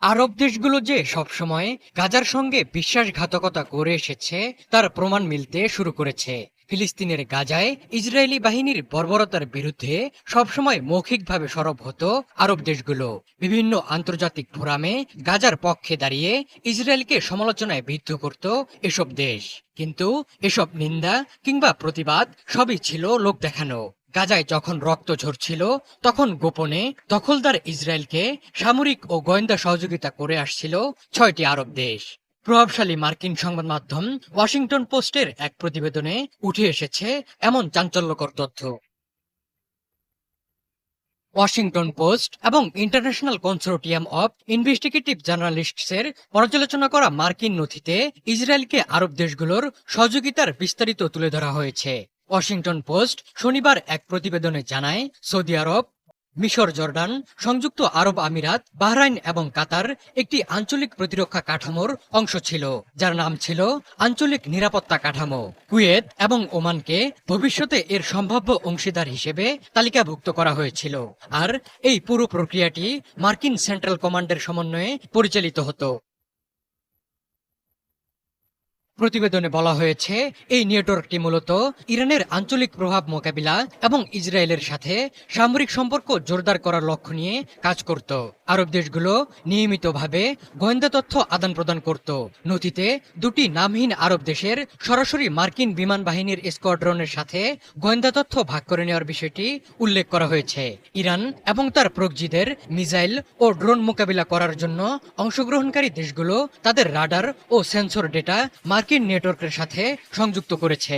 আরব দেশগুলো যে সবসময় গাজার সঙ্গে বিশ্বাসঘাতকতা করে এসেছে, তার প্রমাণ মিলতে শুরু করেছে। ফিলিস্তিনের গাজায় ইসরায়েলি বাহিনীর বর্বরতার বিরুদ্ধে সবসময় মৌখিকভাবে সরব হতো আরব দেশগুলো। বিভিন্ন আন্তর্জাতিক ফোরামে গাজার পক্ষে দাঁড়িয়ে ইসরায়েলকে সমালোচনায় বিদ্ধ করত এসব দেশ। কিন্তু এসব নিন্দা কিংবা প্রতিবাদ সবই ছিল লোক দেখানো। গাজায় যখন রক্ত ঝরছিল, তখন গোপনে দখলদার ইসরায়েলকে সামরিক ও গোয়েন্দা সহযোগিতা করে আসছিল ছয়টি আরব দেশ। প্রভাবশালী মার্কিন সংবাদ মাধ্যম ওয়াশিংটন পোস্টের এক প্রতিবেদনে উঠে এসেছে এমন চাঞ্চল্যকর তথ্য। ওয়াশিংটন পোস্ট এবং ইন্টারন্যাশনাল কনসোর্টিয়াম অব ইনভেস্টিগেটিভ জার্নালিস্টসের পর্যালোচনা করা মার্কিন নথিতে ইসরায়েলকে আরব দেশগুলোর সহযোগিতার বিস্তারিত তুলে ধরা হয়েছে। ওয়াশিংটন পোস্ট শনিবার এক প্রতিবেদনে জানায়, সৌদি আরব, মিশর জর্ডান, সংযুক্ত আরব আমিরাত, বাহরাইন এবং কাতার একটি আঞ্চলিক প্রতিরক্ষা কাঠামোর অংশ ছিল, যার নাম ছিল আঞ্চলিক নিরাপত্তা কাঠামো। কুয়েত এবং ওমানকে ভবিষ্যতে এর সম্ভাব্য অংশীদার হিসেবে তালিকাভুক্ত করা হয়েছিল, আর এই পুরো প্রক্রিয়াটি মার্কিন সেন্ট্রাল কমান্ডের সমন্বয়ে পরিচালিত হতো। প্রতিবেদনে বলা হয়েছে, এই নেটওয়ার্কটি মূলত ইরানের আঞ্চলিক প্রভাব মোকাবিলা এবং ইসরায়েলের সাথে সামরিক সম্পর্ক জোরদার করার লক্ষ্য নিয়ে কাজ করত। আরব দেশগুলো নিয়মিতভাবে গোয়েন্দা তথ্য আদান প্রদান করত। নথিতে দুটি নামহীন আরব দেশের সরাসরি মার্কিন বিমান বাহিনীর স্কোয়াড্রনের সাথে গোয়েন্দা তথ্য ভাগ করে নেওয়ার বিষয়টি উল্লেখ করা হয়েছে। ইরান এবং তার প্রকজিদের মিসাইল ও ড্রোন মোকাবিলা করার জন্য অংশগ্রহণকারী দেশগুলো তাদের রাডার ও সেন্সর ডেটা মার্কিন নেটওয়ার্কের সাথে সংযুক্ত করেছে।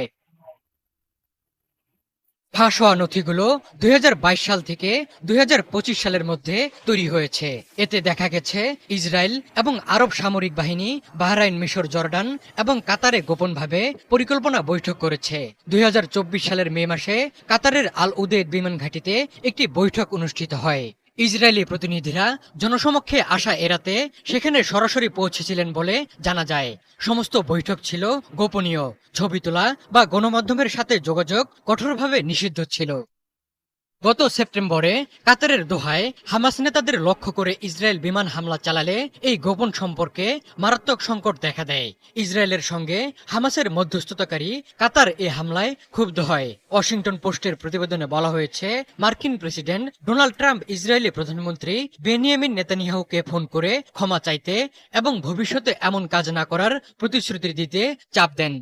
ফাঁস হওয়া নথিগুলো দুই হাজার বাইশ সাল থেকে দুই হাজার পঁচিশ সালের মধ্যে তৈরি হয়েছে। এতে দেখা গেছে ইসরায়েল এবং আরব সামরিক বাহিনী বাহরাইন, মিশর, জর্ডান এবং কাতারে গোপনভাবে পরিকল্পনা বৈঠক করেছে। দুই হাজার চব্বিশ সালের মে মাসে কাতারের আল উদেদ বিমান ঘাঁটিতে একটি বৈঠক অনুষ্ঠিত হয়। ইসরায়েলি প্রতিনিধিরা জনসমক্ষে আসা এড়াতে সেখানে সরাসরি পৌঁছেছিলেন বলে জানা যায়। সমস্ত বৈঠক ছিল গোপনীয়। ছবি তোলা বা গণমাধ্যমের সাথে যোগাযোগ কঠোরভাবে নিষিদ্ধ ছিল। গত সেপ্টেম্বরে কাতারের দোহায় হামাস নেতাদের লক্ষ্য করে ইসরায়েল বিমান হামলা চালালে এই গোপন সম্পর্কে মারাত্মক সংকট দেখা দেয়। ইসরায়েলের সঙ্গে হামাসের মধ্যস্থতাকারী কাতার এ হামলায় ক্ষুব্ধ হয়। ওয়াশিংটন পোস্টের প্রতিবেদনে বলা হয়েছে, মার্কিন প্রেসিডেন্ট ডোনাল্ড ট্রাম্প ইসরায়েলি প্রধানমন্ত্রী বেনিয়ামিন নেতানিয়াহুকে ফোন করে ক্ষমা চাইতে এবং ভবিষ্যতে এমন কাজ না করার প্রতিশ্রুতি দিতে চাপ দেন।